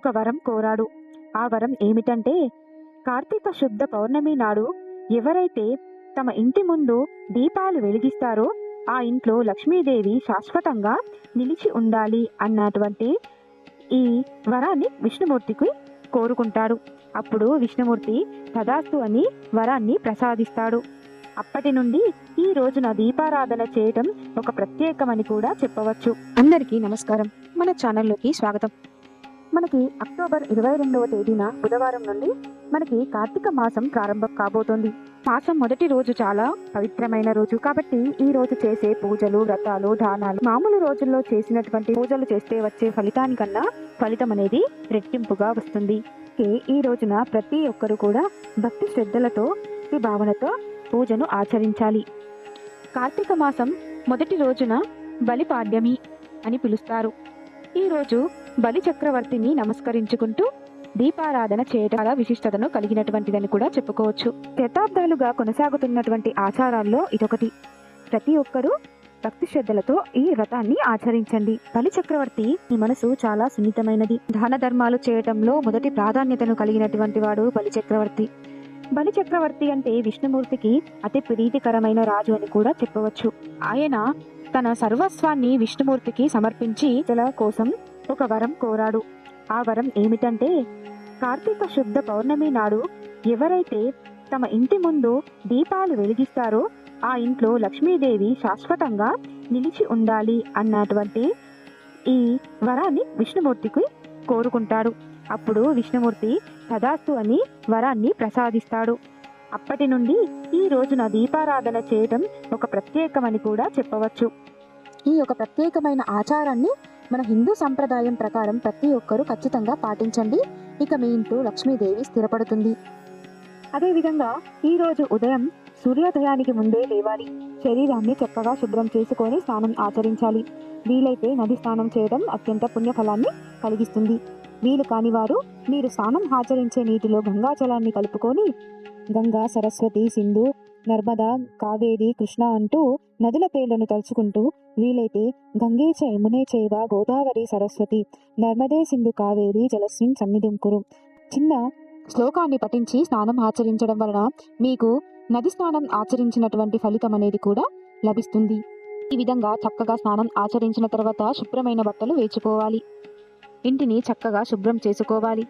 ఒక వరం కోరాడు. ఆ వరం ఏమిటంటే కార్తీక శుద్ధ పౌర్ణమి నాడు ఎవరైతే తమ ఇంటి ముందు దీపాలు వెలిగిస్తారో ఆ ఇంట్లో లక్ష్మీదేవి శాశ్వతంగా నిలిచి ఉండాలి అన్నటువంటి ఈ వరాన్ని విష్ణుమూర్తికి కోరుకుంటాడు. అప్పుడు విష్ణుమూర్తి తదాస్తు అని వరాన్ని ప్రసాదిస్తాడు. అప్పటి నుండి ఈ రోజున దీపారాధన చేయటం ఒక ప్రత్యేకమని కూడా చెప్పవచ్చు. అందరికీ నమస్కారం. మన ఛానల్లోకి స్వాగతం. మనకి అక్టోబర్ ఇరవై రెండవ తేదీన బుధవారం నుండి మనకి కార్తీక మాసం ప్రారంభం కాబోతోంది. మాసం మొదటి రోజు చాలా పవిత్రమైన రోజు. కాబట్టి ఈ రోజు చేసే పూజలు వ్రతాలు దానాలు మామూలు రోజుల్లో చేసినటువంటి పూజలు చేస్తే వచ్చే ఫలితానికన్నా ఫలితం అనేది రెట్టింపుగా వస్తుంది. ఈ- ఈ రోజున ప్రతి ఒక్కరు కూడా భక్తి శ్రద్ధలతో భక్తి భావనతో పూజను ఆచరించాలి. కార్తీక మాసం మొదటి రోజున బలిపాడ్యమి అని పిలుస్తారు. ఈ రోజు బలి చక్రవర్తిని నమస్కరించుకుంటూ దీపారాధన చేయడం చాలా విశిష్టతను కలిగినటువంటిదని కూడా చెప్పుకోవచ్చు. శతాబ్దాలుగా కొనసాగుతున్నటువంటి ఆచారాల్లో ఇదొకటి. ప్రతి ఒక్కరూ భక్తి శ్రద్ధలతో ఈ వ్రతాన్ని ఆచరించండి. బలి చక్రవర్తి ఈ మనసు చాలా సున్నితమైనది. దాన ధర్మాలు చేయటంలో మొదటి ప్రాధాన్యతను కలిగినటువంటి వాడు బలి చక్రవర్తి. బలి చక్రవర్తి అంటే విష్ణుమూర్తికి అతి ప్రీతికరమైన రాజు అని కూడా చెప్పవచ్చు. ఆయన తన సర్వస్వాన్ని విష్ణుమూర్తికి సమర్పించి కోసం ఒక వరం కోరాడు. ఆ వరం ఏమిటంటే కార్తీక శుద్ధ పౌర్ణమి నాడు ఎవరైతే తమ ఇంటి ముందు దీపాలు వెలిగిస్తారో ఆ ఇంట్లో లక్ష్మీదేవి శాశ్వతంగా నిలిచి ఉండాలి అన్నటువంటి ఈ వరాన్ని విష్ణుమూర్తికి కోరుకుంటాడు. అప్పుడు విష్ణుమూర్తి తదాస్తు అని వరాన్ని ప్రసాదిస్తాడు. అప్పటి నుండి ఈ రోజున దీపారాధన చేయటం ఒక ప్రత్యేకమని కూడా చెప్పవచ్చు. ఈ యొక్క ప్రత్యేకమైన ఆచారాన్ని మన హిందూ సంప్రదాయం ప్రకారం ప్రతి ఒక్కరూ ఖచ్చితంగా పాటించండి. ఇక మీ ఇంట్లో లక్ష్మీదేవి స్థిరపడుతుంది. అదేవిధంగా ఈరోజు ఉదయం సూర్యోదయానికి ముందే లేవాలి. శరీరాన్ని చక్కగా శుభ్రం చేసుకొని స్నానం ఆచరించాలి. వీలైతే నది స్నానం చేయడం అత్యంత పుణ్యఫలాన్ని కలిగిస్తుంది. వీలు కాని వారు మీరు స్నానం ఆచరించే నీటిలో గంగాజలాన్ని కలుపుకొని గంగా సరస్వతి సింధు నర్మదా కావేరి కృష్ణ అంటూ నదుల పేర్లను తలుచుకుంటూ వీలైతే గంగే చ యమునే గోదావరి సరస్వతి నర్మదే సింధు కావేరి జలస్మిన్ సన్నిధింకురు చిన్న శ్లోకాన్ని పఠించి స్నానం ఆచరించడం వలన మీకు నది స్నానం ఆచరించినటువంటి ఫలితం అనేది కూడా లభిస్తుంది. ఈ విధంగా చక్కగా స్నానం ఆచరించిన తర్వాత శుభ్రమైన బట్టలు వేచుకోవాలి ఇంటిని చక్కగా శుభ్రం చేసుకోవాలి.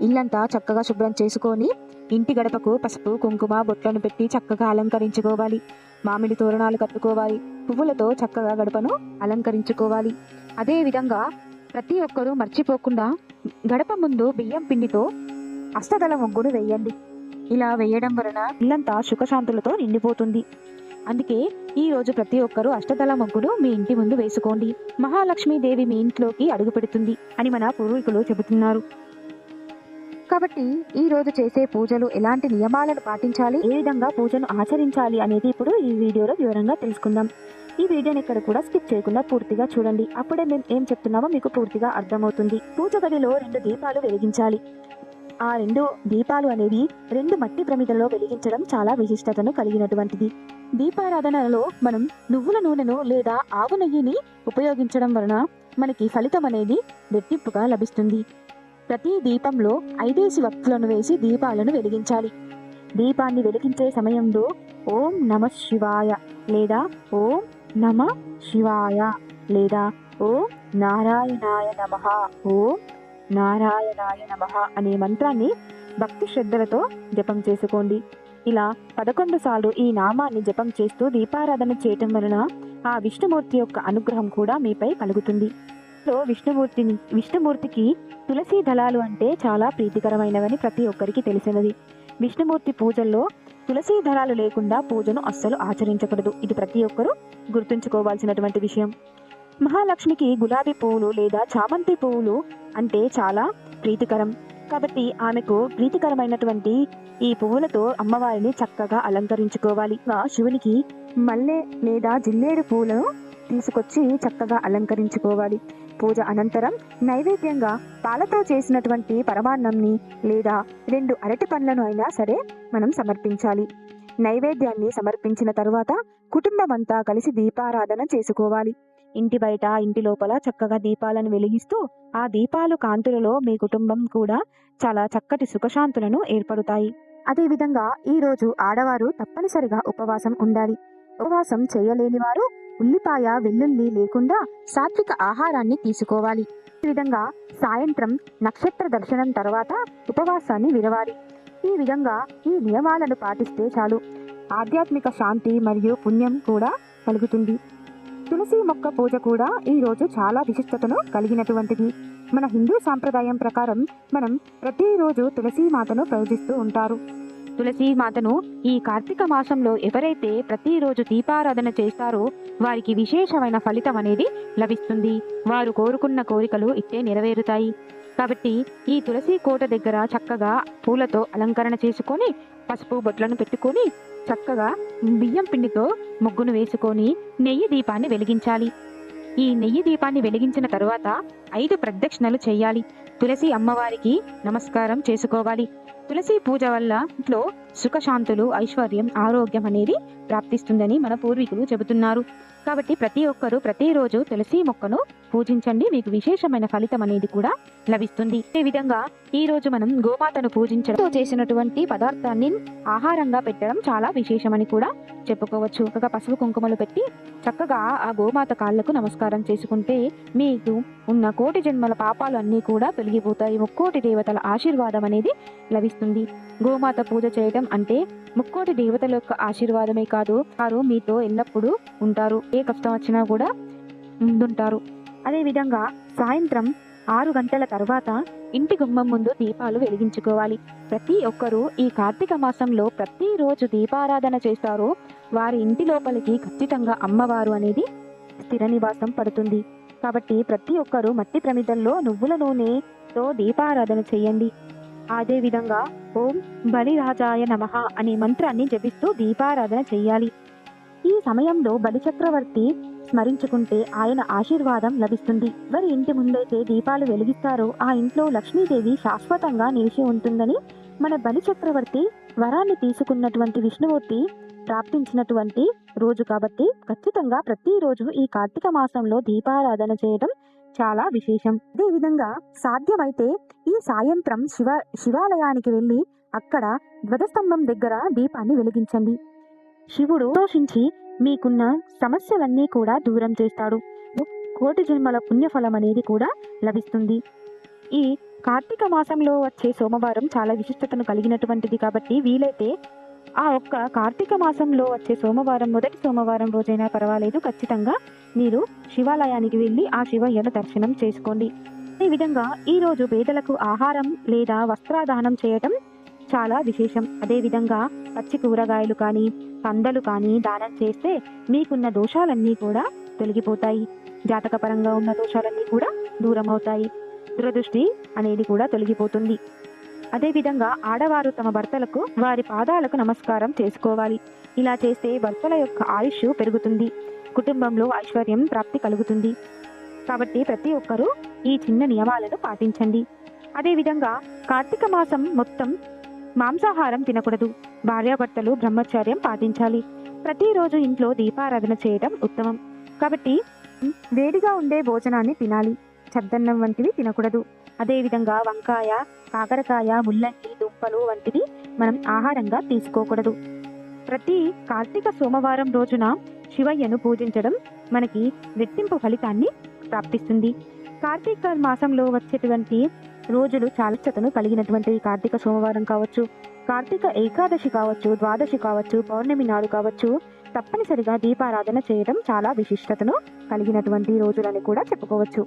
ఇల్లంతా చక్కగా శుభ్రం చేసుకొని ఇంటి గడపకు పసుపు కుంకుమ బొట్లను పెట్టి చక్కగా అలంకరించుకోవాలి. మామిడి తోరణాలు కట్టుకోవాలి. పువ్వులతో చక్కగా గడపను అలంకరించుకోవాలి. అదేవిధంగా ప్రతి ఒక్కరూ మర్చిపోకుండా గడప ముందు బియ్యం పిండితో అస్తదల ముగ్గును వేయండి. ఇలా వేయడం వలన ఇల్లంతా సుఖశాంతులతో నిండిపోతుంది. అందుకే ఈరోజు ప్రతి ఒక్కరూ అష్టదళ ముగ్గును మీ ఇంటి ముందు వేసుకోండి. మహాలక్ష్మీదేవి మీ ఇంట్లోకి అడుగు పెడుతుంది అని మన పూర్వీకులు చెబుతున్నారు. కాబట్టి ఈ రోజు చేసే పూజలు ఎలాంటి నియమాలను పాటించాలి? ఏ విధంగా పూజను ఆచరించాలి అనేది ఇప్పుడు ఈ వీడియోలో వివరంగా తెలుసుకుందాం. ఈ వీడియోని ఇక్కడ కూడా స్కిప్ చేయకుండా పూర్తిగా చూడండి. అప్పుడే మేము ఏం చెప్తున్నామో మీకు పూర్తిగా అర్థమవుతుంది. పూజ గదిలో రెండు దీపాలు వెలిగించాలి. ఆ రెండు దీపాలు అనేవి రెండు మట్టి ప్రమిదలో వెలిగించడం చాలా విశిష్టతను కలిగినటువంటిది. దీపారాధనలో మనం నువ్వుల నూనెను లేదా ఆవు నెయ్యిని ఉపయోగించడం వలన మనకి ఫలితం అనేది రెట్టింపుగా లభిస్తుంది. ప్రతి దీపంలో ఐదేసి వక్తులను వేసి దీపాలను వెలిగించాలి. దీపాన్ని వెలిగించే సమయంలో ఓం నమ శివాయ లేదా ఓం నమ శివాయ లేదా ఓం నారాయణాయ నమ ఓం నారాయణాయ నమ అనే మంత్రాన్ని భక్తి శ్రద్ధలతో జపం చేసుకోండి. ఇలా పదకొండు సార్లు ఈ నామాన్ని జపం చేస్తూ దీపారాధన చేయటం వలన ఆ విష్ణుమూర్తి యొక్క అనుగ్రహం కూడా మీపై కలుగుతుంది. లో విష్ణుమూర్తిని విష్ణుమూర్తికి తులసి దళాలు అంటే చాలా ప్రీతికరమైనవని ప్రతి ఒక్కరికి తెలిసినది. విష్ణుమూర్తి పూజల్లో తులసి దళాలు లేకుండా పూజను అస్సలు ఆచరించకూడదు. ఇది ప్రతి ఒక్కరూ గుర్తుంచుకోవాల్సినటువంటి విషయం. మహాలక్ష్మికి గులాబీ పువ్వులు లేదా చామంతి పువ్వులు అంటే చాలా ప్రీతికరం. కాబట్టి ఆమెకు ప్రీతికరమైనటువంటి ఈ పువ్వులతో అమ్మవారిని చక్కగా అలంకరించుకోవాలి. శివునికి మల్లె లేదా జిల్లేడు పువ్వులను తీసుకొచ్చి చక్కగా అలంకరించుకోవాలి. పూజ అనంతరం నైవేద్యంగా పాలతో చేసినటువంటి పరమాన్నంని లేదా రెండు అరటి పండ్లను అయినా సరే మనం సమర్పించాలి. నైవేద్యాన్ని సమర్పించిన తరువాత కుటుంబం అంతా కలిసి దీపారాధన చేసుకోవాలి. ఇంటి బయట ఇంటి లోపల చక్కగా దీపాలను వెలిగిస్తూ ఆ దీపాలు కాంతులలో మీ కుటుంబం కూడా చాలా చక్కటి సుఖశాంతులను ఏర్పడుతాయి. అదేవిధంగా ఈరోజు ఆడవారు తప్పనిసరిగా ఉపవాసం ఉండాలి. ఉపవాసం చేయలేని వారు ఉల్లిపాయ వెల్లుల్లి లేకుండా సాత్విక ఆహారాన్ని తీసుకోవాలి. ఈ విధంగా సాయంత్రం నక్షత్ర దర్శనం తర్వాత ఉపవాసాన్ని విరవాలి. ఈ విధంగా ఈ నియమాలను పాటిస్తే చాలు. ఆధ్యాత్మిక శాంతి మరియు పుణ్యం కూడా కలుగుతుంది. తులసి మొక్క పూజ కూడా ఈరోజు చాలా విశిష్టతను కలిగినటువంటిది. మన హిందూ సాంప్రదాయం ప్రకారం మనం ప్రతిరోజు తులసి మాతను పూజిస్తూ ఉంటారు. తులసి మాతను ఈ కార్తీక మాసంలో ఎవరైతే ప్రతిరోజు దీపారాధన చేస్తారో వారికి విశేషమైన ఫలితం అనేది లభిస్తుంది. వారు కోరుకున్న కోరికలు ఇట్టే నెరవేరుతాయి. కాబట్టి ఈ తులసి కోట దగ్గర చక్కగా పూలతో అలంకరణ చేసుకొని పసుపు బొట్లను పెట్టుకొని చక్కగా బియ్యం పిండితో ముగ్గును వేసుకొని నెయ్యి దీపాన్ని వెలిగించాలి. ఈ నెయ్యి దీపాన్ని వెలిగించిన తరువాత ఐదు ప్రదక్షిణలు చేయాలి. తులసి అమ్మవారికి నమస్కారం చేసుకోవాలి. తులసి పూజ వల్ల ఇంట్లో సుఖశాంతులు ఐశ్వర్యం ఆరోగ్యం అనేది ప్రాప్తిస్తుందని మన పూర్వీకులు చెబుతున్నారు. కాబట్టి ప్రతి ఒక్కరూ ప్రతిరోజు తులసి మొక్కను పూజించండి. మీకు విశేషమైన ఫలితం అనేది కూడా లభిస్తుంది. ఈ విధంగా ఈ రోజు మనం గోమాతను పూజించడంతో చేసినటువంటి పదార్థాన్ని ఆహారంగా పెట్టడం చాలా విశేషమని కూడా చెప్పుకోవచ్చు. ఒక పసుపు కుంకుమలు పెట్టి చక్కగా ఆ గోమాత కాళ్ళకు నమస్కారం చేసుకుంటే మీకు ఉన్న కోటి జన్మల పాపాలు అన్నీ కూడా తొలగిపోతాయి. ముక్కోటి దేవతల ఆశీర్వాదం అనేది లభిస్తుంది. గోమాత పూజ చేయడం అంటే ముక్కోటి దేవతల యొక్క ఆశీర్వాదమే కాదు వారు మీతో ఎల్లప్పుడూ ఉంటారు. ఏ కష్టం వచ్చినా కూడా ముందుంటారు. అదేవిధంగా సాయంత్రం ఆరు గంటల తర్వాత ఇంటి గుమ్మం ముందు దీపాలు వెలిగించుకోవాలి. ప్రతి ఒక్కరూ ఈ కార్తీక మాసంలో ప్రతిరోజు దీపారాధన చేస్తారో. వారి ఇంటి లోపలికి ఖచ్చితంగా అమ్మవారు అనేది స్థిర నివాసం పడుతుంది. కాబట్టి ప్రతి ఒక్కరూ మట్టి ప్రమిదల్లో నువ్వుల నూనెతో దీపారాధన చేయండి. అదేవిధంగా ఓం బలిరాజాయ నమః అనే మంత్రాన్ని జపిస్తూ దీపారాధన చేయాలి. ఈ సమయంలో బలిచక్రవర్తి స్మరించుకుంటే ఆయన ఆశీర్వాదం లభిస్తుంది. ఎవరి ఇంటి ముందైతే దీపాలు వెలిగిస్తారో ఆ ఇంట్లో లక్ష్మీదేవి శాశ్వతంగా నిలిచి ఉంటుందని మన బలి చక్రవర్తి వరాన్ని తీసుకున్నటువంటి విష్ణుమూర్తి ప్రాప్తించినటువంటి రోజు కాబట్టి ఖచ్చితంగా ప్రతిరోజు ఈ కార్తీక మాసంలో దీపారాధన చేయడం చాలా విశేషం. అదేవిధంగా సాధ్యమైతే ఈ సాయంత్రం శివ శివాలయానికి వెళ్ళి అక్కడ ధ్వజస్తంభం దగ్గర దీపాన్ని వెలిగించండి. శివుడు దోషించి మీకున్న సమస్యలన్నీ కూడా దూరం చేస్తాడు. కోటి జన్మల పుణ్యఫలం అనేది కూడా లభిస్తుంది. ఈ కార్తీక మాసంలో వచ్చే సోమవారం చాలా విశిష్టతను కలిగినటువంటిది కాబట్టి వీలైతే ఆ ఒక్క కార్తీక మాసంలో వచ్చే సోమవారం మొదటి సోమవారం రోజైనా పర్వాలేదు. ఖచ్చితంగా మీరు శివాలయానికి వెళ్ళి ఆ శివయ్యను దర్శనం చేసుకోండి. ఈ విధంగా ఈరోజు పేదలకు ఆహారం లేదా వస్త్రదానం చేయటం చాలా విశేషం. అదేవిధంగా పచ్చి కూరగాయలు కానీ పందలు కానీ దానం చేస్తే మీకున్న దోషాలన్నీ కూడా తొలగిపోతాయి. జాతకపరంగా ఉన్న దోషాలన్నీ కూడా దూరం అవుతాయి దురదృష్టి అనేది కూడా తొలగిపోతుంది. అదేవిధంగా ఆడవారు తమ భర్తలకు వారి పాదాలకు నమస్కారం చేసుకోవాలి. ఇలా చేస్తే భర్తల యొక్క ఆయుష్ పెరుగుతుంది. కుటుంబంలో ఐశ్వర్యం ప్రాప్తి కలుగుతుంది. కాబట్టి ప్రతి ఒక్కరూ ఈ చిన్న నియమాలను పాటించండి. అదేవిధంగా కార్తీక మాసం మొత్తం మాంసాహారం తినకూడదు. భార్యాభర్తలు బ్రహ్మచర్యం పాటించాలి. ప్రతిరోజు ఇంట్లో దీపారాధన చేయడం ఉత్తమం. కాబట్టి వేడిగా ఉండే భోజనాన్ని తినాలి. చద్దన్నం వంటివి తినకూడదు. అదేవిధంగా వంకాయ కాకరకాయ ముల్లంగి దుంపలు వంటివి మనం ఆహారంగా తీసుకోకూడదు. ప్రతి కార్తీక సోమవారం రోజున శివయ్యను పూజించడం మనకి రెట్టింపు ఫలితాన్ని ప్రాప్తిస్తుంది. కార్తీక మాసంలో వచ్చేటువంటి రోజులు చాలిచ్చతను కలిగినటువంటివి కార్తీక సోమవారం కావచ్చు కార్తీక ఏకాదశి కావచ్చు ద్వాదశి కావచ్చు పౌర్ణమి నాడు కావచ్చు తప్పనిసరిగా దీపారాధన చేయడం చాలా విశిష్టతను కలిగినటువంటి రోజులని కూడా చెప్పుకోవచ్చు.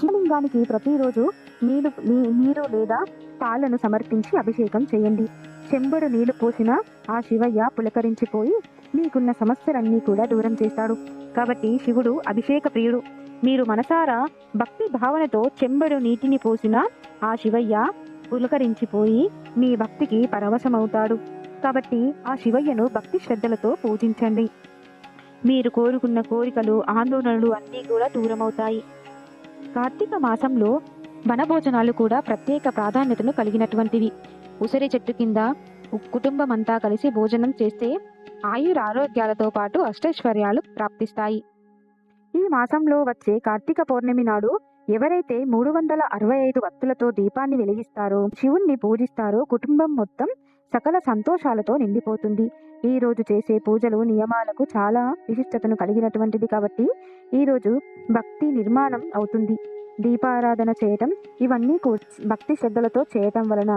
శివలింగానికి ప్రతిరోజు నీరు నీరు లేదా పాలను సమర్పించి అభిషేకం చేయండి. చెంబుడు నీళ్ళు పోసిన ఆ శివయ్య పులకరించిపోయి మీకున్న సమస్యలన్నీ కూడా దూరం చేస్తాడు. కాబట్టి శివుడు అభిషేక ప్రియుడు. మీరు మనసారా భక్తి భావనతో చెంబడు నీటిని పోసిన ఆ శివయ్య పులకరించిపోయి మీ భక్తికి పరవశమవుతాడు. కాబట్టి ఆ శివయ్యను భక్తి శ్రద్ధలతో పూజించండి. మీరు కోరుకున్న కోరికలు ఆందోళనలు అన్నీ కూడా దూరమవుతాయి. కార్తీక మాసంలో వనభోజనాలు కూడా ప్రత్యేక ప్రాధాన్యతను కలిగినటువంటివి. ఉసిరి చెట్టు కింద కుటుంబం అంతా కలిసి భోజనం చేస్తే ఆయుర ఆరోగ్యాలతో పాటు అష్టైశ్వర్యాలు ప్రాప్తిస్తాయి. ఈ మాసంలో వచ్చే కార్తీక పౌర్ణమి నాడు ఎవరైతే మూడు వందల అరవై ఐదు వత్తులతో దీపాన్ని వెలిగిస్తారో శివుణ్ణి పూజిస్తారో కుటుంబం మొత్తం సకల సంతోషాలతో నిండిపోతుంది. ఈ రోజు చేసే పూజలు నియమాలకు చాలా విశిష్టతను కలిగినటువంటిది కాబట్టి ఈ రోజు భక్తి నిర్మాణం అవుతుంది. దీపారాధన చేయటం ఇవన్నీ భక్తి శ్రద్ధలతో చేయటం వలన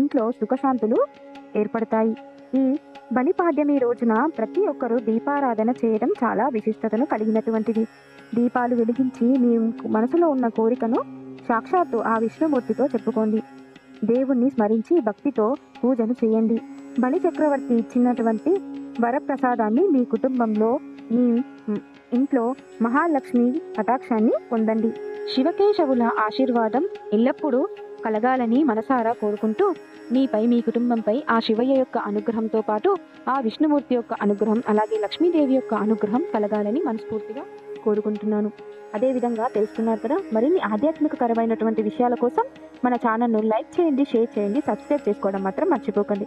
ఇంట్లో సుఖశాంతులు ఏర్పడతాయి. ఈ బలిపాడ్యమి రోజున ప్రతి ఒక్కరూ దీపారాధన చేయడం చాలా విశిష్టతను కలిగినటువంటిది. దీపాలు వెలిగించి మీ మనసులో ఉన్న కోరికను సాక్షాత్తు ఆ విష్ణుమూర్తితో చెప్పుకోండి. దేవుణ్ణి స్మరించి భక్తితో పూజను చేయండి. బలి చక్రవర్తి ఇచ్చినటువంటి వరప్రసాదాన్ని మీ కుటుంబంలో మీ ఇంట్లో మహాలక్ష్మి కటాక్షాన్ని పొందండి. శివకేశవుల ఆశీర్వాదం ఎల్లప్పుడూ కలగాలని మనసారా కోరుకుంటూ మీపై మీ కుటుంబంపై ఆ శివయ్య యొక్క అనుగ్రహంతో పాటు ఆ విష్ణుమూర్తి యొక్క అనుగ్రహం అలాగే లక్ష్మీదేవి యొక్క అనుగ్రహం కలగాలని మనస్ఫూర్తిగా కోరుకుంటున్నాను. అదేవిధంగా తెలుసుకున్నారు కదా. మరిన్ని ఆధ్యాత్మికకరమైనటువంటి విషయాల కోసం మన ఛానల్ను లైక్ చేయండి షేర్ చేయండి సబ్స్క్రైబ్ చేసుకోవడం మాత్రం మర్చిపోకండి.